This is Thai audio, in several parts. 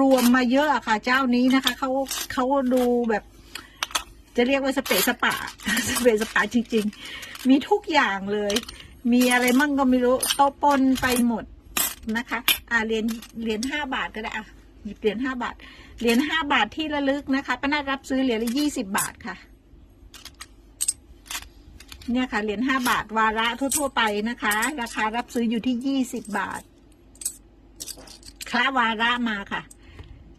รวมมาเยอะอะค่ะ เจ้านี้นะคะเขาเขาดูแบบ จะเรียกว่าสเปซสปะสเปซสปะจริงๆ มีทุกอย่างเลย มีอะไรมั่งก็ไม่รู้โต๊ะปนไปหมดนะคะ อ่าเหรียญเหรียญห้าบาทก็ได้อะหยิบเหรียญห้าบาทเหรียญห้าบาทที่ระลึกนะคะป้านารับซื้อเหรียญละยี่สิบบาทค่ะ เนี่ยค่ะเหรียญห้าบาทวาระทั่ว ๆ ไปนะคะ ราคารับซื้ออยู่ที่ยี่สิบบาทคละวาระมาค่ะ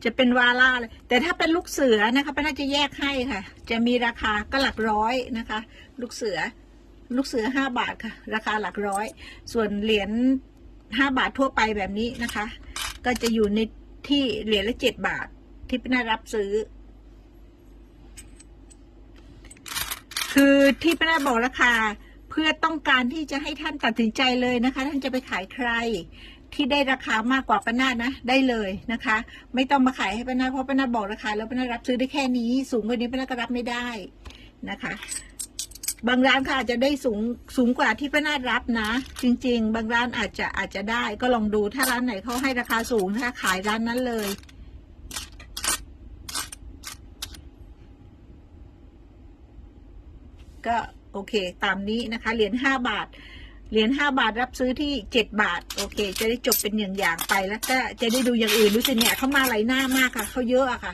จะเป็นวาระเลย แต่ถ้าเป็นลูกเสือนะคะป้าน่าจะแยกให้ค่ะ จะมีราคาก็หลักร้อยนะคะ ลูกเสือ ลูกเสือห้าบาทค่ะ ราคาหลักร้อย ส่วนเหรียญห้าบาททั่วไปแบบนี้นะคะ ก็จะอยู่ในที่เหรียญละเจ็ดบาทที่ป้าน่ารับซื้อ คือที่ป้าน่าบอกราคาเพื่อต้องการที่จะให้ท่านตัดสินใจเลยนะคะ ท่านจะไปขายใคร ที่ได้ราคามากกว่าป้านานะ ได้เลยนะคะ ไม่ต้องมาขายให้ป้านาเพราะป้านาบอกราคาแล้วป้านารับซื้อได้แค่นี้ สูงกว่านี้ป้านาก็รับไม่ได้นะคะ บางร้านค่ะอาจจะได้สูงสูงกว่าที่ป้านารับนะ จริง ๆ บางร้านอาจจะอาจจะได้ ก็ลองดูถ้าร้านไหนเขาให้ราคาสูงถ้าขายร้านนั้นเลยก็โอเค ตามนี้นะคะ เหรียญห้าบาท เหรียญห้าบาทรับซื้อที่เจ็ดบาท โอเค จะได้จบเป็นอย่างๆไปแล้วก็จะได้ดูอย่างอื่นรู้สึกเนี่ยเขามาหลายหน้ามากค่ะเขาเยอะอะค่ะ